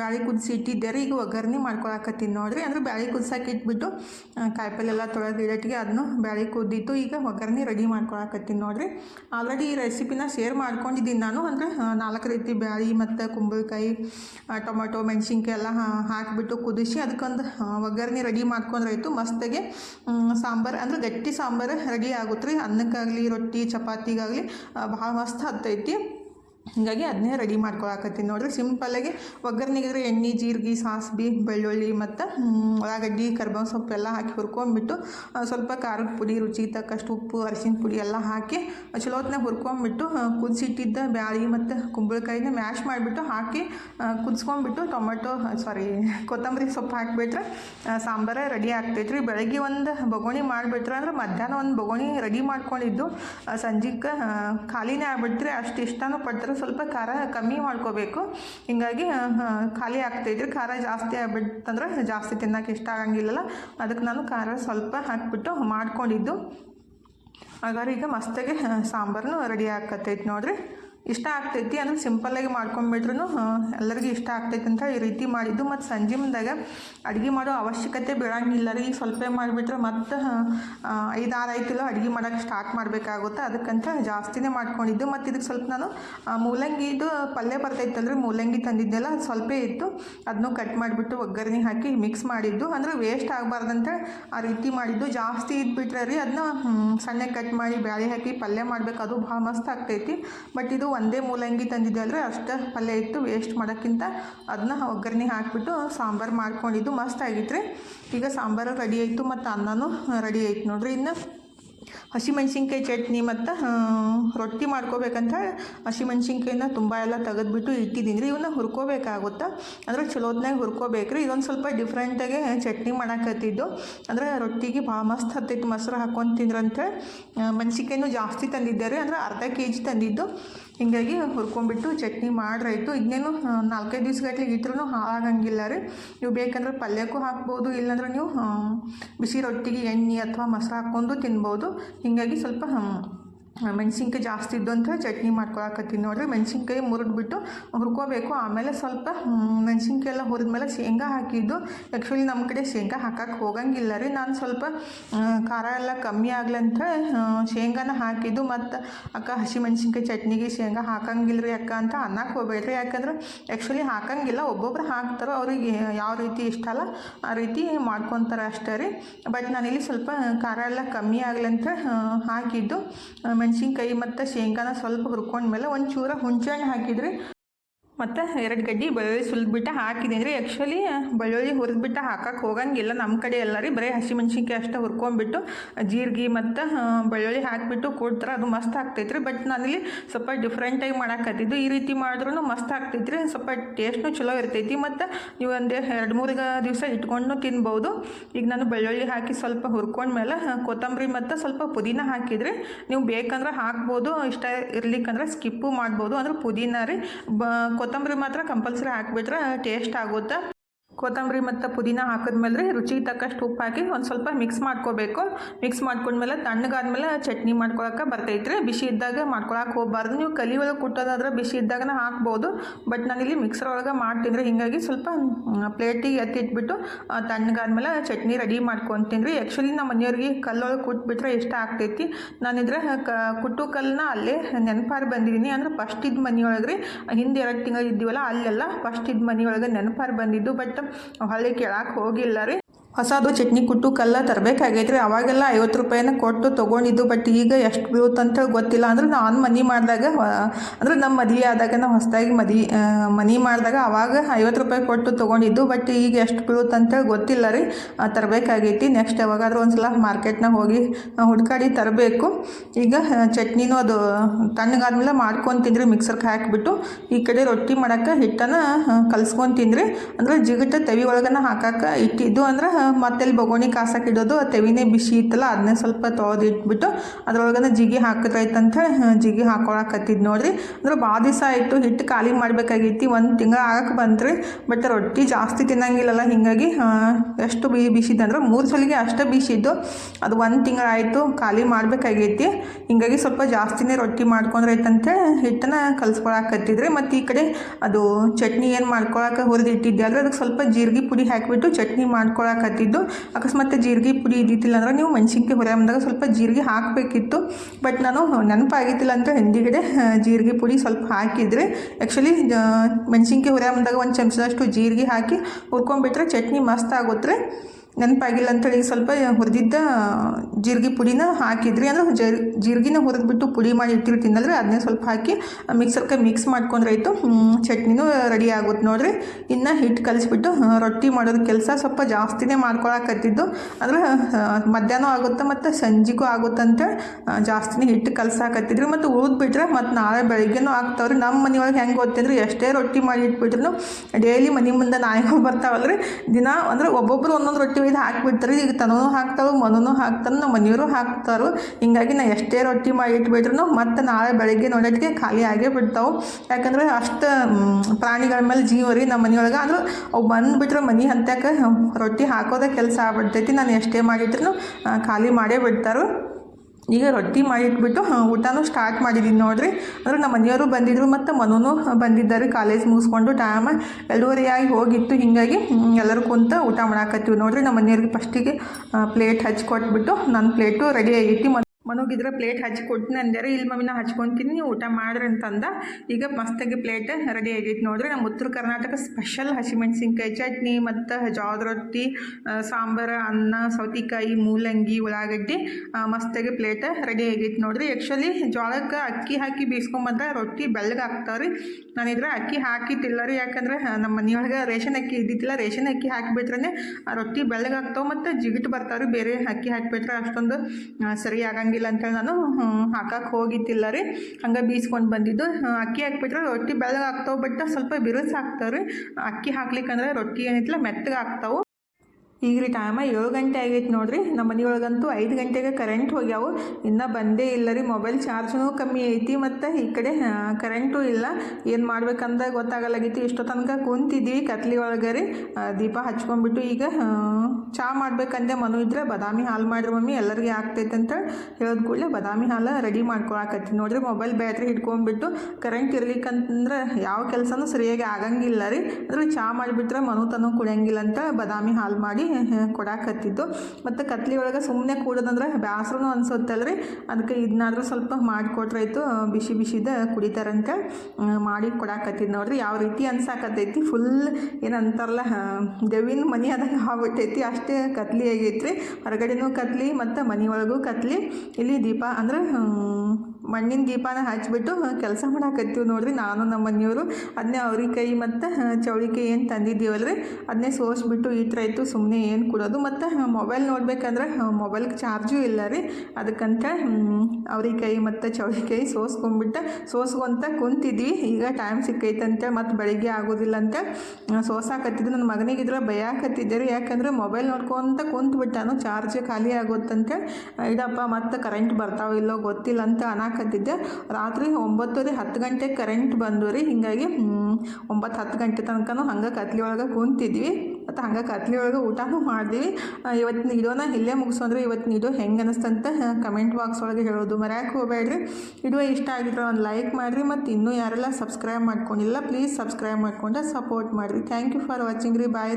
ಬ್ಯಾಳಿ ಕುದಿಸಿ ಇಟ್ಟಿದ್ದೆ ರೀ ಈಗ ಒಗ್ಗರಣೆ ಮಾಡ್ಕೊಳಕತ್ತೀನಿ ನೋಡಿರಿ. ಅಂದ್ರೆ ಬ್ಯಾಳೆ ಕುದಿಸಾಕಿಟ್ಬಿಟ್ಟು ಕಾಯಿಪಲ್ಲೆಲ್ಲ ತೊಳೆದು ಅದನ್ನು ಬ್ಯಾಳೆ ಕುದ್ದಿತ್ತು ಈಗ ಒಗ್ಗರಣೆ ರೆಡಿ ಮಾಡ್ಕೊಳಕತ್ತೀನಿ. ನೋಡ್ರಿ. ಆಲ್ರೆಡಿ ಈ ರೆಸಿಪಿನ ಶೇರ್ ಮಾಡ್ಕೊಂಡಿದ್ದೀನಿ ನಾನು. ಅಂದರೆ ನಾಲ್ಕು ರೀತಿ ಬ್ಯಾಳಿ ಮತ್ತು ಕುಂಬಳಕಾಯಿ ಟೊಮೊಟೊ, ಮೆಣಸಿನ್ಕಾಯಿ ಎಲ್ಲ ಹಾಕಿಬಿಟ್ಟು ಕುದಿಸಿ ಅದಕ್ಕೊಂದು ಒಗ್ಗರಣೆ ರೆಡಿ ಮಾಡ್ಕೊಂಡ್ರಾಯ್ತು ಮಸ್ತಾಗೆ ಸಾಂಬಾರು, ಅಂದ್ರೆ ಗಟ್ಟಿ ಸಾಂಬಾರು ರೆಡಿ ಆಗುತ್ತೆ ರೀ. ಅನ್ನಕ್ಕಾಗಲಿ, ರೊಟ್ಟಿ, ಚಪಾತಿಗಾಗಲಿ ಭಾಳ ಮಸ್ತ್ ಹತ್ತೈತಿ ಹಿಂಗಾಗಿ ಅದನ್ನೇ ರೆಡಿ ಮಾಡ್ಕೊಳಕತ್ತೀನಿ. ನೋಡಿರಿ ಸಿಂಪಲ್ಲಾಗಿ ಒಗ್ಗರಣೆಗಿದ್ರೆ ಎಣ್ಣೆ, ಜೀರಿಗೆ ಸಾಸ್ಬಿ ಬೆಳ್ಳುಳ್ಳಿ ಮತ್ತು ಉಳ್ಳಾಗಡ್ಡಿ, ಕರ್ಬೇವು ಸೊಪ್ಪು ಎಲ್ಲ ಹಾಕಿ ಹುರ್ಕೊಂಬಿಟ್ಟು ಸ್ವಲ್ಪ ಖಾರದ ಪುಡಿ, ರುಚಿ ತಕ್ಕಷ್ಟು ಉಪ್ಪು, ಅರಿಶಿನ ಪುಡಿ ಎಲ್ಲ ಹಾಕಿ ಚಲೋ ಹೊತ್ನಾಗ ಹುರ್ಕೊಂಬಿಟ್ಟು ಕುದಿಸಿಟ್ಟಿದ್ದ ಬ್ಯಾಳಿ ಮತ್ತು ಕುಂಬಳಕಾಯಿನ ಮ್ಯಾಶ್ ಮಾಡಿಬಿಟ್ಟು ಹಾಕಿ ಕುದಿಸ್ಕೊಂಡ್ಬಿಟ್ಟು ಕುದಿಸ್ಕೊಂಬಿಟ್ಟು ಟೊಮೆಟೊ ಸಾರಿ ಕೊತ್ತಂಬರಿ ಸೊಪ್ಪು ಹಾಕಿಬಿಟ್ರೆ ಸಾಂಬಾರ ರೆಡಿ ಆಗ್ತೈತೆ ರೀ ಬೆಳಗ್ಗೆ ಒಂದು ಬೊಗೋಣಿ ಮಾಡಿಬಿಟ್ರೆ ಅಂದ್ರೆ ಮಧ್ಯಾಹ್ನ ಒಂದು ಬೊಗೋಣಿ ರೆಡಿ ಮಾಡ್ಕೊಂಡಿದ್ದು ಸಂಜೆಗೆ ಖಾಲಿನೇ ಆಗ್ಬಿಟ್ರಿ ಅಷ್ಟು ಇಷ್ಟನೂ ಪಡ್ತಾರೆ ಸ್ವಲ್ಪ ಖಾರ ಕಮ್ಮಿ ಮಾಡ್ಕೋಬೇಕು. ಹಿಂಗಾಗಿ ಖಾಲಿ ಆ, ಖಾಲಿ ಆಗ್ತೈತ್ರಿ ಖಾರ ಜಾಸ್ತಿ ಆಗ್ಬಿಟ್ಟಂದ್ರೆ ಜಾಸ್ತಿ ತಿನ್ನೋಕೆ ಇಷ್ಟ ಆಗಂಗಿಲ್ಲಲ್ಲ. ಅದಕ್ಕೆ ನಾನು ಖಾರ ಸ್ವಲ್ಪ ಹಾಕ್ಬಿಟ್ಟು ಮಾಡ್ಕೊಂಡಿದ್ದು. ಹಾಗಾದ್ರೆ ಈಗ ಮಸ್ತಾಗಿ ಸಾಂಬಾರನ್ನು ರೆಡಿ ಆಗತ್ತೈತೆ ನೋಡ್ರಿ. ಇಷ್ಟ ಆಗ್ತೈತಿ ಅಂದ್ರೆ ಸಿಂಪಲ್ಲಾಗಿ ಮಾಡ್ಕೊಂಡ್ಬಿಟ್ರು ಎಲ್ಲರಿಗೂ ಇಷ್ಟ ಆಗ್ತೈತಿ ಅಂತ ಈ ರೀತಿ ಮಾಡಿದ್ದು. ಮತ್ತು ಸಂಜೆ ಮುಂದಾಗ ಅಡುಗೆ ಮಾಡೋ ಅವಶ್ಯಕತೆ ಬೀಳಂಗಿಲ್ಲ ರೀ. ಸ್ವಲ್ಪ ಮಾಡಿಬಿಟ್ರೆ ಮತ್ತೆ ಐದು ಆರು ಆಯ್ತಿಲ್ಲ, ಅಡುಗೆ ಮಾಡೋಕ್ಕೆ ಸ್ಟಾರ್ಟ್ ಮಾಡಬೇಕಾಗುತ್ತೆ. ಅದಕ್ಕಂತ ಜಾಸ್ತಿನೇ ಮಾಡ್ಕೊಂಡಿದ್ದು. ಮತ್ತು ಇದಕ್ಕೆ ಸ್ವಲ್ಪ ನಾನು ಮೂಲಂಗಿದು ಪಲ್ಯ ಬರ್ತೈತಲ್ರಿ, ಮೂಲಂಗಿ ತಂದಿದ್ದೆಲ್ಲ ಸ್ವಲ್ಪ ಇತ್ತು. ಅದನ್ನು ಕಟ್ ಮಾಡಿಬಿಟ್ಟು ಒಗ್ಗರಣೆ ಹಾಕಿ ಮಿಕ್ಸ್ ಮಾಡಿದ್ದು. ಅಂದ್ರೆ ವೇಸ್ಟ್ ಆಗಬಾರ್ದಂತ ಆ ರೀತಿ ಮಾಡಿದ್ದು. ಜಾಸ್ತಿ ಇದ್ಬಿಟ್ರೆ ರೀ ಅದನ್ನ ಸಣ್ಣ ಕಟ್ ಮಾಡಿ ಬ್ಯಾಳೆ ಹಾಕಿ ಪಲ್ಯ ಮಾಡಬೇಕು. ಅದು ಭಾಳ ಮಸ್ತ್ ಆಗ್ತೈತಿ. ಬಟ್ ಇದು ಒಂದೇ ಮೂಲಂಗಿ ತಂದಿದ್ದೆ ಅಲ್ರಿ ಅಷ್ಟು ಪಲ್ಯ ಇತ್ತು ವೇಸ್ಟ್ ಮಾಡೋಕ್ಕಿಂತ ಅದನ್ನ ಒಗ್ಗರಣೆ ಹಾಕಿಬಿಟ್ಟು ಸಾಂಬಾರು ಮಾಡ್ಕೊಂಡಿದ್ದು. ಮಸ್ತ್ ಆಗಿತ್ತು ರೀ ಈಗ ಸಾಂಬಾರು ರೆಡಿ ಆಯಿತು ಮತ್ತು ಅನ್ನನೂ ರೆಡಿ ಆಯ್ತು ನೋಡ್ರಿ. ಇನ್ನು ಹಸಿಮೆಣ್ಸಿನ್ಕಾಯಿ ಚಟ್ನಿ ಮತ್ತು ರೊಟ್ಟಿ ಮಾಡ್ಕೋಬೇಕಂತ ಹಸಿಮೆಣ್ಸಿನ್ಕಾಯಿನ ತುಂಬ ಎಲ್ಲ ತೆಗೆದ್ಬಿಟ್ಟು ಇಟ್ಟಿದ್ದೀನಿ ರೀ. ಇವನ್ನ ಹುರ್ಕೋಬೇಕಾಗುತ್ತೆ? ಅಂದರೆ ಚಲೋತ್ನಾಗ ಹುರ್ಕೋಬೇಕು ರೀ ಇದೊಂದು ಸ್ವಲ್ಪ ಡಿಫ್ರೆಂಟಾಗಿ ಚಟ್ನಿ ಮಾಡಾಕತ್ತಿದ್ದು. ಅಂದರೆ ರೊಟ್ಟಿಗೆ ಭಾಳ ಮಸ್ತ್ ಹತ್ತಿತ್ತು ಮೊಸರು ಹಾಕ್ಕೊಂಡು ತಿಂದ್ರಂತೆ ಮೆಣ್ಸಿನ್ಕಾಯಿನೂ ಜಾಸ್ತಿ ತಂದಿದ್ದೆ ರೀ. ಅಂದರೆ ಅರ್ಧ ಕೆ ಜಿ ತಂದಿದ್ದು. ಹೀಗಾಗಿ ಹುರ್ಕೊಂಡ್ಬಿಟ್ಟು ಚಟ್ನಿ ಮಾಡ್ರಾಯ್ತು. ಇದನ್ನೇನು ನಾಲ್ಕೈದು ದಿವಸಗಟ್ಲೆ ಇಟ್ರೂ ಹಾಳಾಗಂಗಿಲ್ಲ ರೀ. ನೀವು ಬೇಕಂದ್ರೆ ಪಲ್ಯಕ್ಕೂ ಹಾಕ್ಬೋದು, ಇಲ್ಲಾಂದ್ರೆ ನೀವು ಬಿಸಿ ರೊಟ್ಟಿಗೆ, ಎಣ್ಣೆ ಅಥವಾ ಮೊಸರು ಹಾಕ್ಕೊಂಡು ತಿನ್ಬೋದು. ಹೀಗಾಗಿ ಸ್ವಲ್ಪ ಮೆಣಸಿನ್ಕಾಯಿ ಜಾಸ್ತಿ ಇದ್ದಂಥ ಚಟ್ನಿ ಮಾಡ್ಕೊಳಕತ್ತೀನಿ ನೋಡಿರಿ. ಮೆಣಸಿನ್ಕಾಯಿ ಮುರಿದ್ಬಿಟ್ಟು ಹುರ್ಕೋಬೇಕು. ಆಮೇಲೆ ಸ್ವಲ್ಪ ಮೆಣಸಿನ್ಕಾಯಿ ಎಲ್ಲ ಹುರಿದ್ಮೇಲೆ ಶೇಂಗಾ ಹಾಕಿದ್ದು. ಆ್ಯಕ್ಚುಲಿ ನಮ್ಮ ಕಡೆ ಶೇಂಗಾ ಹಾಕಕ್ಕೆ ಹೋಗಂಗಿಲ್ಲ ರೀ. ನಾನು ಸ್ವಲ್ಪ ಖಾರ ಎಲ್ಲ ಕಮ್ಮಿ ಆಗ್ಲಂತ ಶೇಂಗಾನ ಹಾಕಿದ್ದು. ಮತ್ತು ಅಕ್ಕ ಹಸಿ ಮೆಣಸಿನ್ಕಾಯಿ ಚಟ್ನಿಗೆ ಶೇಂಗಾ ಹಾಕಂಗಿಲ್ಲ ರೀ ಅಕ್ಕ ಅಂತ ಅನ್ನಕ್ಕೆ ಹೋಗ್ಬೇಡ್ರಿ. ಯಾಕಂದ್ರೆ ಆ್ಯಕ್ಚುಲಿ ಹಾಕಂಗಿಲ್ಲ. ಒಬ್ಬೊಬ್ರು ಹಾಕ್ತಾರೋ ಅವ್ರಿಗೆ ಯಾವ ರೀತಿ ಇಷ್ಟ ಅಲ್ಲ, ಆ ರೀತಿ ಮಾಡ್ಕೊತಾರೆ ಅಷ್ಟೇ ರೀ. ಬಟ್ ನಾನಿಲ್ಲಿ ಸ್ವಲ್ಪ ಖಾರ ಎಲ್ಲ ಕಮ್ಮಿ ಆಗ್ಲಂತ ಹಾಕಿದ್ದು. ಮೆಣಸಿನ್ಕಾಯಿ ಮತ್ತು ಶೇಂಗಾನ ಸ್ವಲ್ಪ ಹುರ್ಕೊಂಡ್ಮೇಲೆ ಒಂದು ಚೂರ ಹಣ್ಣು ಹಾಕಿದ್ರಿ ಮತ್ತು ಎರಡು ಗಡ್ಡಿ ಬೆಳ್ಳುಳ್ಳಿ ಸುಲಿದ್ಬಿಟ್ಟು ಹಾಕಿದ್ದೀನಿ ರೀ ಆ್ಯಕ್ಚುಲಿ ಬೆಳ್ಳುಳ್ಳಿ ಹುರಿದ್ಬಿಟ್ಟು ಹಾಕಕ್ಕೆ ಹೋಗಂಗಿಲ್ಲ. ನಮ್ಮ ಕಡೆ ಎಲ್ಲ ರೀ ಬರೀ ಹಸಿಮೆಣ್ಸಿನ್ಕಾಯಿ ಅಷ್ಟೇ ಹುರ್ಕೊಂಬಿಟ್ಟು ಜೀರಿಗೆ ಮತ್ತು ಬೆಳ್ಳುಳ್ಳಿ ಹಾಕಿಬಿಟ್ಟು ಕೊಡ್ತಾರೆ. ಅದು ಮಸ್ತ್ ಆಗ್ತೈತೆ ರೀ ಬಟ್ ನಾನಿಲ್ಲಿ ಸ್ವಲ್ಪ ಡಿಫ್ರೆಂಟಾಗಿ ಮಾಡಾಕತ್ತಿದ್ದು. ಈ ರೀತಿ ಮಾಡಿದ್ರೂ ಮಸ್ತ್ ಆಗ್ತೈತೆ ರೀ ಸ್ವಲ್ಪ ಟೇಸ್ಟ್ನು ಚಲೋ ಇರ್ತೈತಿ. ಮತ್ತು ನೀವು ಒಂದು ಎರಡು ಮೂರು ದಿವಸ ಇಟ್ಕೊಂಡು ತಿನ್ಬೋದು. ಈಗ ನಾನು ಬೆಳ್ಳುಳ್ಳಿ ಹಾಕಿ ಸ್ವಲ್ಪ ಹುರ್ಕೊಂಡ್ಮೇಲೆ ಕೊತ್ತಂಬರಿ ಮತ್ತು ಸ್ವಲ್ಪ ಪುದೀನ ಹಾಕಿದ್ರಿ ನೀವು ಬೇಕಂದ್ರೆ ಹಾಕ್ಬೋದು. ಇಷ್ಟ ಇರ್ಲಿಕ್ಕಂದ್ರೆ ಸ್ಕಿಪ್ಪು ಮಾಡ್ಬೋದು. ಅಂದ್ರೆ ಪುದೀನ ರೀ. ಬ ಕೊತ್ತಂಬರಿ ಮಾತ್ರ ಕಂಪಲ್ಸರಿ ಹಾಕ್ಬಿಟ್ರೆ ಟೇಸ್ಟ್ ಆಗುತ್ತೆ. ಕೊತ್ತಂಬರಿ ಮತ್ತು ಪುದೀನ ಹಾಕಿದ್ಮೇಲೆ ರುಚಿಗೆ ತಕ್ಕಷ್ಟು ಉಪ್ಪು ಹಾಕಿ ಒಂದು ಸ್ವಲ್ಪ ಮಿಕ್ಸ್ ಮಾಡ್ಕೋಬೇಕು. ಮಿಕ್ಸ್ ಮಾಡ್ಕೊಂಡ್ಮೇಲೆ ತಣ್ಣಗಾದ್ಮೇಲೆ ಚಟ್ನಿ ಮಾಡ್ಕೊಳಕ್ಕೆ ಬರ್ತೈತ್ರಿ. ಬಿಸಿ ಇದ್ದಾಗ ಮಾಡ್ಕೊಳಕ್ಕೆ ಹೋಗ್ಬಾರ್ದು. ನೀವು ಕಲಿ ಒಳಗೆ ಕುಟ್ಟೋದಾದ್ರೆ ಬಿಸಿ ಇದ್ದಾಗನ ಹಾಕ್ಬೋದು. ಬಟ್ ನಾನಿಲ್ಲಿ ಮಿಕ್ಸರ್ ಒಳಗೆ ಮಾಡ್ತೀನಿ ಹೀಗಾಗಿ ಸ್ವಲ್ಪ ಪ್ಲೇಟಿಗೆ ಎತ್ತಿಟ್ಬಿಟ್ಟು ತಣ್ಣಗಾದ್ಮೇಲೆ ಚಟ್ನಿ ರೆಡಿ ಮಾಡ್ಕೊತೀನಿ ರೀ. ಆ್ಯಕ್ಚುಲಿ ನಮ್ಮ ಮನೆಯವ್ರಿಗೆ ಕಲ್ಲೊಳಗೆ ಕುಟ್ಬಿಟ್ರೆ ಇಷ್ಟ ಆಗ್ತೈತಿ. ನಾನಿದ್ರೆ, ಕ, ಕುಟ್ಟು ಕಲ್ಲನ್ನ ಅಲ್ಲೇ ನೆನ್ಪಾರು ಬಂದಿದ್ದೀನಿ. ಅಂದ್ರೆ ಫಸ್ಟ್ ಇದ್ದ ಮನೆಯೊಳಗೆ ರೀ. ಹಿಂದೆ ಎರಡು ತಿಂಗಳು ಇದ್ದೀವಲ್ಲ, ಅಲ್ಲೆಲ್ಲ ಫಸ್ಟ್ ಇದ್ದ ಮನೆಯೊಳಗೆ ನೆನಪಾರು ಬಂದಿದ್ದು. ಬಟ್ ಹೊಳ್ಳಿ ಕೇಳಕ್ಕೆ ಹೋಗಿಲ್ಲ ರೀ. ಹೊಸದು ಚಟ್ನಿ ಕುಟ್ಟು ಕಲ್ಲ ತರಬೇಕಾಗೈತ್ರಿ. ಅವಾಗೆಲ್ಲ ಐವತ್ತು ರೂಪಾಯಿನ ಕೊಟ್ಟು ತೊಗೊಂಡಿದ್ದು ಬಟ್ ಈಗ ಎಷ್ಟು ಬೀಳುತ್ತಂತ ಗೊತ್ತಿಲ್ಲ. ಅಂದ್ರೆ ನಾನು ಮನೆ ಮಾಡಿದಾಗ ಅಂದ್ರೆ ನಮ್ಮ ಮದುವೆ ಆದಾಗ, ನಾವು ಹೊಸದಾಗಿ ಮದಿ ಮನೆ ಮಾಡಿದಾಗ ಅವಾಗ ಐವತ್ತು ರೂಪಾಯಿ ಕೊಟ್ಟು ತೊಗೊಂಡಿದ್ದು ಬಟ್ ಈಗ ಎಷ್ಟು ಬೀಳುತ್ತಂತ ಗೊತ್ತಿಲ್ಲ ರೀ. ತರಬೇಕಾಗೈತಿ. ನೆಕ್ಸ್ಟ್ ಯಾವಾಗಾದ್ರೂ ಒಂದು ಸಲ ಮಾರ್ಕೆಟ್ನಾಗ ಹೋಗಿ ಹುಡ್ಕಾಡಿ ತರಬೇಕು. ಈಗ ಚಟ್ನಿನೂ ಅದು ತಣ್ಣಗಾದ್ಮೇಲೆ ಮಾಡ್ಕೊಂಡು ತಿಂದ್ರಿ ಮಿಕ್ಸರ್ಗೆ ಹಾಕಿಬಿಟ್ಟು. ಈ ಕಡೆ ರೊಟ್ಟಿ ಮಾಡೋಕೆ ಹಿಟ್ಟನ್ನು ಕಲಿಸ್ಕೊಂಡು ತಿಂದ್ರಿ ಅಂದ್ರೆ ಜಿಗಟ ತವಿ ಒಳಗನ ಹಾಕಕ್ಕೆ ಇಟ್ಟಿದ್ದು. ಅಂದ್ರೆ ಮತ್ತೆಲ್ಲಿ ಬೊಗೋಣಿ ಕಾಸಕ್ಕೆ ಇಡೋದು ತೆವಿನೇ ಬಿಸಿ ಇತ್ತಲ್ಲ ಅದನ್ನೇ ಸ್ವಲ್ಪ ತೊಳೆದಿಟ್ಬಿಟ್ಟು ಅದ್ರೊಳಗನ ಜಿಗಿ ಹಾಕಿದ್ರೈತೆ ಅಂತೇಳಿ ಜಿಗಿ ಹಾಕೊಳಕತ್ತಿದ್ದು ನೋಡಿರಿ. ಅಂದ್ರೆ ಭಾಳ ದಿವಸ ಆಯಿತು ಹಿಟ್ಟು ಖಾಲಿ ಮಾಡಬೇಕಾಗಿತ್ತು ಒಂದು ತಿಂಗಳು ಆಗಕ್ಕೆ ಬಂತ್ರಿ. ಬಟ್ ರೊಟ್ಟಿ ಜಾಸ್ತಿ ತಿನ್ನಂಗಿಲ್ಲಲ್ಲ, ಹೀಗಾಗಿ ಎಷ್ಟು ಬಿ ಬಿಸಿದ್ದು ಅಂದ್ರೆ ಮೂರು ಸಲಿಗೆ ಅಷ್ಟೇ ಬಿಸಿದ್ದು ಅದು ಒಂದು ತಿಂಗಳಾಯಿತು ಖಾಲಿ ಮಾಡಬೇಕಾಗೈತಿ. ಹೀಗಾಗಿ ಸ್ವಲ್ಪ ಜಾಸ್ತಿನೇ ರೊಟ್ಟಿ ಮಾಡ್ಕೊಂಡ್ರೆ ಹಿಟ್ಟನ್ನ ಕಲ್ಸ್ಕೊಳಕತ್ತಿದ್ರಿ. ಮತ್ತು ಈ ಕಡೆ ಅದು ಚಟ್ನಿ ಏನು ಮಾಡ್ಕೊಳಕ್ಕೆ ಹುರಿದಿಟ್ಟಿದ್ದೆ ಅಂದ್ರೆ ಅದಕ್ಕೆ ಸ್ವಲ್ಪ ಜೀರಿಗೆ ಪುಡಿ ಹಾಕಿಬಿಟ್ಟು ಚಟ್ನಿ ಮಾಡ್ಕೊಳಕತ್ತಿದ್ದು ಅಕಸ್ಮಾತ್ ಜೀರಿಗೆ ಪುಡಿ ಇದ್ದಿದ್ದಿಲ್ಲ ಅಂದ್ರೆ ನೀವು ಮೆಣಸಿನ್ಕಾಯಿ ಹುರಿ ಬಂದಾಗ ಸ್ವಲ್ಪ ಜೀರಿಗೆ ಹಾಕಬೇಕಿತ್ತು. ಬಟ್ ನಾನು ನೆನಪಾಗಿತ್ತಿಲ್ಲ ಅಂತ ಹಿಂದಿಗಡೆ ಜೀರಿಗೆ ಪುಡಿ ಸ್ವಲ್ಪ ಹಾಕಿದ್ರೆ. ಆ್ಯಕ್ಚುಲಿ ಮೆಣಸಿನ್ಕಾಯಿ ಹುರಿ ಬಂದಾಗ ಒಂದು ಚಮಚದಷ್ಟು ಜೀರಿಗೆ ಹಾಕಿ ಹುರ್ಕೊಂಡ್ಬಿಟ್ರೆ ಚಟ್ನಿ ಮಸ್ತ್ ಆಗುತ್ತೆ. ನೆನಪಾಗಿಲ್ಲ ಅಂತೇಳಿ ಸ್ವಲ್ಪ ಹುರಿದಿದ್ದ ಜೀರಿಗೆ ಪುಡಿನ ಹಾಕಿದ್ರಿ. ಅಂದ್ರೆ ಜರ್ ಜೀರಿಗೆನ ಹುರಿದ್ಬಿಟ್ಟು ಪುಡಿ ಮಾಡಿ ಇಟ್ಟಿರ್ತೀನಲ್ರಿ ಅದನ್ನೇ ಸ್ವಲ್ಪ ಹಾಕಿ ಮಿಕ್ಸರ್ಗೆ ಮಿಕ್ಸ್ ಮಾಡ್ಕೊಂಡ್ರೆ ಆಯಿತು. ಚಟ್ನಿನೂ ರೆಡಿ ಆಗುತ್ತೆ ನೋಡಿರಿ. ಇನ್ನು ಹಿಟ್ಟು ಕಲಿಸ್ಬಿಟ್ಟು ರೊಟ್ಟಿ ಮಾಡೋದು ಕೆಲಸ ಸ್ವಲ್ಪ ಜಾಸ್ತಿನೇ ಮಾಡ್ಕೊಳಕತ್ತಿದ್ದು. ಅಂದ್ರೆ ಮಧ್ಯಾಹ್ನ ಆಗುತ್ತೆ ಮತ್ತು ಸಂಜೆಗೂ ಆಗುತ್ತೆ ಅಂತೇಳಿ ಜಾಸ್ತಿನೇ ಹಿಟ್ಟು ಕಲಸಾಕತ್ತಿದ್ರಿ. ಮತ್ತು ಉಳಿದ್ಬಿಟ್ರೆ ಮತ್ತು ನಾಳೆ ಬೆಳಿಗ್ಗೆನೂ ಆಗ್ತಾವ್ರಿ. ನಮ್ಮ ಮನೆಯೊಳಗೆ ಹೆಂಗೆ ಗೊತ್ತಂದ್ರೆ ಎಷ್ಟೇ ರೊಟ್ಟಿ ಮಾಡಿ ಇಟ್ಬಿಟ್ರು ಡೈಲಿ ಮನೆ ಮುಂದೆ ನಾಯಿಗಳು ಬರ್ತಾವಲ್ರಿ. ದಿನ ಅಂದ್ರೆ ಒಬ್ಬೊಬ್ಬರು ಒಂದೊಂದು ರೊಟ್ಟಿ ಒಯ್ದು ಹಾಕ್ಬಿಡ್ತಾರೆ ಈಗ ತನೂ ಹಾಕ್ತಾವೆ ಮನೂ ಹಾಕ್ತಾರೆ ನಮ್ಮ ಮನೆಯವರು ಹಾಕ್ತಾರೆ. ಹಿಂಗಾಗಿ ನಾ ಎಷ್ಟೇ ರೊಟ್ಟಿ ಮಾಡಿ ಇಟ್ಬಿಟ್ರು ಮತ್ತೆ ನಾಳೆ ಬೆಳಗ್ಗೆ ನೋಡೋದಕ್ಕೆ ಖಾಲಿ ಆಗೇ ಬಿಡ್ತಾವೆ. ಯಾಕಂದ್ರೆ ಅಷ್ಟು ಪ್ರಾಣಿಗಳ ಮೇಲೆ ಜೀವ ರೀ ನಮ್ಮ ಮನೆಯೊಳಗೆ. ಆದರೂ ಅವು ಬಂದುಬಿಟ್ರೆ ಮನೆ ಹಂತಕ್ಕೆ ರೊಟ್ಟಿ ಹಾಕೋದೇ ಕೆಲಸ ಆಗ್ಬಿಡ್ತೈತಿ. ನಾನು ಎಷ್ಟೇ ಮಾಡಿಟ್ರು ಖಾಲಿ ಮಾಡೇ ಬಿಡ್ತಾರೋ. ಈಗ ರೊಟ್ಟಿ ಮಾಡಿಟ್ಬಿಟ್ಟು ಊಟನೂ ಸ್ಟಾರ್ಟ್ ಮಾಡಿದ್ದೀನಿ ನೋಡ್ರಿ. ಅಂದ್ರೆ ನಮ್ಮ ಮನೆಯವರು ಬಂದಿದ್ರು, ಮತ್ತು ಮನೂ ಬಂದಿದ್ದಾರೆ. ಕಾಲೇಜ್ ಮುಗಿಸ್ಕೊಂಡು ಟೈಮ್ ಎರಡೂವರೆ ಆಗಿ ಹೋಗಿತ್ತು. ಹೀಗಾಗಿ ಎಲ್ಲರೂ ಕುಂತ ಊಟ ಮಾಡಾಕತ್ತೀವಿ ನೋಡ್ರಿ. ನಮ್ಮ ಮನೆಯವ್ರಿಗೆ ಫಸ್ಟಿಗೆ ಪ್ಲೇಟ್ ಹಚ್ಚಿ ಕೊಟ್ಬಿಟ್ಟು ನನ್ನ ಪ್ಲೇಟು ರೆಡಿ ಆಗೈತಿ ಮನೋಗಿದ್ರೆ ಪ್ಲೇಟ್ ಹಚ್ಚಿ ಅಂದರೆ ಇಲ್ಲಿ ಮಮ್ಮಿನ ಹಚ್ಕೊತೀನಿ, ನೀವು ಊಟ ಮಾಡ್ರಿ ಅಂತಂದ. ಈಗ ಮಸ್ತಾಗಿ ಪ್ಲೇಟ್ ರೆಡಿ ಆಗೈತೆ ನೋಡ್ರಿ. ನಮ್ಮ ಉತ್ತರ ಕರ್ನಾಟಕ ಸ್ಪೆಷಲ್ ಹಸಿಮೆಣ್ಸಿನ್ಕಾಯಿ ಚಟ್ನಿ ಮತ್ತು ಜೋಳದ ರೊಟ್ಟಿ ಸಾಂಬಾರು, ಅನ್ನ, ಸೌತಿಕಾಯಿ, ಮೂಲಂಗಿ, ಉಳ್ಳಾಗಡ್ಡಿ ಮಸ್ತಾಗಿ ಪ್ಲೇಟ್ ರೆಡಿ ಆಗೈತೆ ನೋಡ್ರಿ. ಆ್ಯಕ್ಚುಲಿ ಜೋಳಕ್ಕೆ ಅಕ್ಕಿ ಹಾಕಿ ಬೀಸ್ಕೊಂಬಂದ್ರೆ ರೊಟ್ಟಿ ಬೆಳ್ಳಗೆ ಆಗ್ತಾವ್ರಿ. ನಾನಿದ್ರೆ ಅಕ್ಕಿ ಹಾಕಿತಿಲ್ಲ ರೀ. ಯಾಕಂದ್ರೆ ನಮ್ಮ ಮನೆಯೊಳಗೆ ರೇಷನ್ ಅಕ್ಕಿ ಇದ್ದಿತ್ತಿಲ್ಲ. ರೇಷನ್ ಅಕ್ಕಿ ಹಾಕಿಬಿಟ್ರೆ ಆ ರೊಟ್ಟಿ ಬೆಳ್ಳಗೆ ಆಗ್ತಾವೆ ಮತ್ತು ಜಿಗಿಟ್ ರೀ ಬೇರೆ ಅಕ್ಕಿ ಹಾಕಿಬಿಟ್ರೆ ಅಷ್ಟೊಂದು ಸರಿ ಆಗಂಗಿಲ್ಲ. ಆಗಿಲ್ಲ ಅಂತೇಳಿ ನಾನು ಹಾಕಕ್ಕೆ ಹೋಗಿದ್ದಿಲ್ಲ ರೀ. ಹಂಗೆ ಬೀಸ್ಕೊಂಡು ಬಂದಿದ್ದು. ಅಕ್ಕಿ ಹಾಕ್ಬಿಟ್ರೆ ರೊಟ್ಟಿ ಬೆಳಗ್ಗೆ ಆಗ್ತಾವೆ ಬಟ್ ಸ್ವಲ್ಪ ಬಿರುಸು ಹಾಕ್ತಾವೆ ರೀ. ಅಕ್ಕಿ ಹಾಕ್ಲಿಕ್ಕಂದ್ರೆ ರೊಟ್ಟಿ ಏನಿತ್ತಲ್ಲ ಮೆತ್ತಗೆ ಆಗ್ತಾವೆ. ಈಗ ರೀ ಟೈಮ ಏಳು ಗಂಟೆ ಆಗೈತೆ ನೋಡ್ರಿ. ನಮ್ಮ ಮನೆಯೊಳಗಂತೂ ಐದು ಗಂಟೆಗೆ ಕರೆಂಟ್ ಹೋಗ್ಯಾವು. ಇನ್ನೂ ಬಂದೇ ಇಲ್ಲ ರೀ ಮೊಬೈಲ್ ಚಾರ್ಜ್ನೂ ಕಮ್ಮಿ ಐತಿ ಮತ್ತು ಈ ಕಡೆ ಕರೆಂಟು ಇಲ್ಲ. ಏನು ಮಾಡ್ಬೇಕಂದ ಗೊತ್ತಾಗಲ್ಲಾಗಿತ್ತು ಇಷ್ಟೋ ತನಕ ಕುಂತಿದ್ವಿ ಕತ್ಲಿ ಒಳಗೆ ರೀ. ದೀಪ ಹಚ್ಕೊಂಡ್ಬಿಟ್ಟು ಈಗ ಚಹಾ ಮಾಡಬೇಕಂದೆ ಮನು ಇದ್ರೆ ಬಾದಾಮಿ ಹಾಲು ಮಾಡಿರಿ ಮಮ್ಮಿ, ಎಲ್ಲರಿಗೆ ಆಗ್ತೈತೆ ಅಂತ ಹೇಳಿದ ಕೂಡಲೇ ಬಾದಾಮಿ ಹಾಲು ರೆಡಿ ಮಾಡ್ಕೊಳಕತ್ತಿ ನೋಡಿರಿ ಮೊಬೈಲ್ ಬ್ಯಾಟ್ರಿ ಹಿಡ್ಕೊಂಡ್ಬಿಟ್ಟು ಕರೆಂಟ್ ಇರ್ಲಿಕ್ಕಂತಂದ್ರೆ ಯಾವ ಕೆಲಸನೂ ಸರಿಯಾಗಿ ಆಗಂಗಿಲ್ಲ ರೀ. ಅಂದ್ರೆ ಚಾ ಮಾಡಿಬಿಟ್ರೆ ಮನು ತನೂ ಕುಡಿಯಂಗಿಲ್ಲ ಅಂತ ಬಾದಾಮಿ ಹಾಲು ಮಾಡಿ ಕೊಡಾಕತ್ತಿದ್ದು. ಮತ್ತು ಕತ್ಲಿ ಒಳಗೆ ಸುಮ್ಮನೆ ಕೂಡೋದಂದ್ರೆ ಬ್ಯಾಸ್ರೂ ರೀ ಅದಕ್ಕೆ ಇದನ್ನಾದ್ರೂ ಸ್ವಲ್ಪ ಮಾಡಿಕೊಟ್ರಾಯ್ತು, ಬಿಸಿ ಬಿಸಿದ ಕುಡಿತಾರಂತ ಮಾಡಿ ಕೊಡಾಕತ್ತಿದ್ದು ನೋಡ್ರಿ. ಯಾವ ರೀತಿ ಅನ್ಸಾಕತ್ತೈತಿ ಫುಲ್ ಏನಂತಾರಲ್ಲ ದೇವಿನ ಮನೆ ಆದಂಗೆ ಆಗ್ಬಿಟ್ಟೈತಿ. ಅಷ್ಟೇ ಕತ್ಲಿ ಆಗೈತ್ರಿ ಹೊರಗಡೆನೂ ಕತ್ಲಿ ಮತ್ತು ಮನೆ ಒಳಗೂ ಕತ್ಲಿ. ಇಲ್ಲಿ ದೀಪ ಅಂದ್ರೆ ಮಣ್ಣಿನ ದೀಪನ ಹಚ್ಚಿಬಿಟ್ಟು ಕೆಲಸ ಮಾಡಾಕತ್ತೀವಿ ನೋಡ್ರಿ ನಾನು ನಮ್ಮ ಮನೆಯವರು ಅದನ್ನೇ ಅವ್ರಿಕಾಯಿ ಮತ್ತು ಚೌಳಿಕಾಯಿ ಏನು ತಂದಿದ್ದೀವಲ್ರಿ? ಅದನ್ನೇ ಸೋಸ್ಬಿಟ್ಟು ಇಟ್ರಾಯ್ತು ಸುಮ್ಮನೆ ಏನು ಕೊಡೋದು. ಮತ್ತು ಮೊಬೈಲ್ ನೋಡ್ಬೇಕಂದ್ರೆ ಮೊಬೈಲ್ಗೆ ಚಾರ್ಜು ಇಲ್ಲ ರೀ. ಅದಕ್ಕಂತ ಅವ್ರಿಕಾಯಿ ಮತ್ತು ಚೌಳಿಕಾಯಿ ಸೋಸ್ಕೊಂಡ್ಬಿಟ್ಟು ಸೋಸ್ಕೊಂತ ಕುಂತಿದ್ವಿ. ಈಗ ಟೈಮ್ ಸಿಕ್ಕೈತಂತೆ, ಮತ್ತು ಬೆಳಿಗ್ಗೆ ಆಗೋದಿಲ್ಲ ಅಂತ ಸೋಸಾಕತ್ತಿದ್ದು. ನನ್ನ ಮಗನಿಗೆ ಭಯ ಹಾಕತ್ತಿದ್ದೆ ರೀ. ಯಾಕಂದರೆ ಮೊಬೈಲ್ ನೋಡ್ಕೊಂತ ಕುಂತ್ಬಿಟ್ಟಾನು, ಚಾರ್ಜ್ ಖಾಲಿ ಆಗುತ್ತಂತೆ. ಇಡಪ್ಪ, ಮತ್ತು ಕರೆಂಟ್ ಬರ್ತಾವ ಇಲ್ಲೋ ಗೊತ್ತಿಲ್ಲ ಅಂತ ಅನಾಕತ್ತಿದ್ದೆ ರಾತ್ರಿ ಒಂಬತ್ತುವರೆ ಹತ್ತು ಗಂಟೆಗೆ ಕರೆಂಟ್ ಬಂದು ರೀ, ಹಿಂಗಾಗಿ ಒಂಬತ್ತು ಹತ್ತು ಗಂಟೆ ತನಕನೂ ಹಂಗೆ ಕತ್ಲಿ ಒಳಗೆ ಕುಂತಿದ್ವಿ. ಮತ್ತು ಹಂಗೆ ಕತ್ಲಿ ಒಳಗೆ ಊಟನೂ ಮಾಡಿದ್ವಿ. ಇವತ್ತಿನ ವಿಡಿಯೋನ ಇಲ್ಲೇ ಮುಗಿಸೋಂದ್ರೆ ಇವತ್ತಿನ ವಿಡಿಯೋ ಹೆಂಗೆ ಅನಿಸ್ತಂತ ಕಮೆಂಟ್ ಬಾಕ್ಸ್ ಒಳಗೆ ಹೇಳೋದು ಮರ್ಯಾಕೆ ಹೋಗಬೇಡ್ರಿ. ವಿಡಿಯೋ ಇಷ್ಟ ಆಗಿದ್ರೆ ಒಂದು ಲೈಕ್ ಮಾಡಿರಿ, ಮತ್ತು ಇನ್ನೂ ಯಾರೆಲ್ಲ ಸಬ್ಸ್ಕ್ರೈಬ್ ಮಾಡ್ಕೊಂಡಿಲ್ಲ ಪ್ಲೀಸ್ ಸಬ್ಸ್ಕ್ರೈಬ್ ಮಾಡ್ಕೊಂಡು ಸಪೋರ್ಟ್ ಮಾಡಿರಿ. ಥ್ಯಾಂಕ್ ಯು ಫಾರ್ ವಾಚಿಂಗ್ ರೀ ಬಾಯ್ ರೀ.